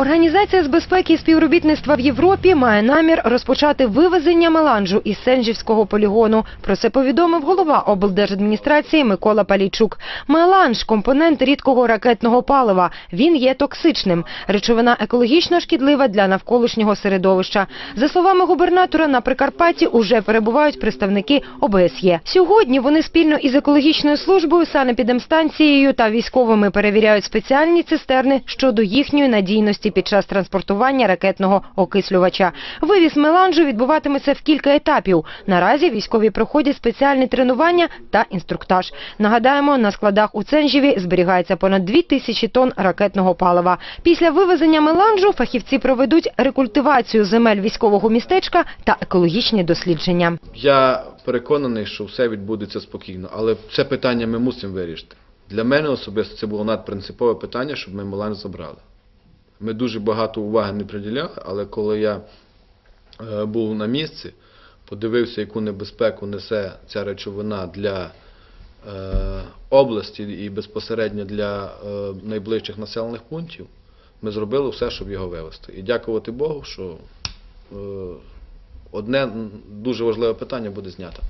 Організація з безпеки і співробітництва в Європі має намір розпочати вивезення меланжу із Сенжівського полігону. Про це повідомив голова облдержадміністрації Микола Палійчук. Меланж – компонент рідкого ракетного палива. Він є токсичним. Речовина екологічно шкідлива для навколишнього середовища. За словами губернатора, на Прикарпатті уже перебувають представники ОБСЄ. Сьогодні вони спільно із екологічною службою, санепідемстанцією та військовими перевіряють спеціальні цистерни щодо їхньої надійності під час транспортування ракетного окислювача. Вивіз меланжу відбуватиметься в кілька етапів. Наразі військові проходять спеціальні тренування та інструктаж. Нагадаємо, на складах у Ценжіві зберігається понад 2 тисячі тонн ракетного палива. Після вивезення меланжу фахівці проведуть рекультивацію земель військового містечка та екологічні дослідження. Я переконаний, що все відбудеться спокійно, але це питання ми мусимо вирішити. Для мене особисто це було надпринципове питання, щоб ми Меланж забрали. Ми дуже багато уваги не приділяли, але коли я е, був на місці, подивився, яку небезпеку несе ця речовина для е, області і безпосередньо для е, найближчих населених пунктів, ми зробили все, щоб його вивезти. І дякувати Богу, що одне дуже важливе питання буде знято.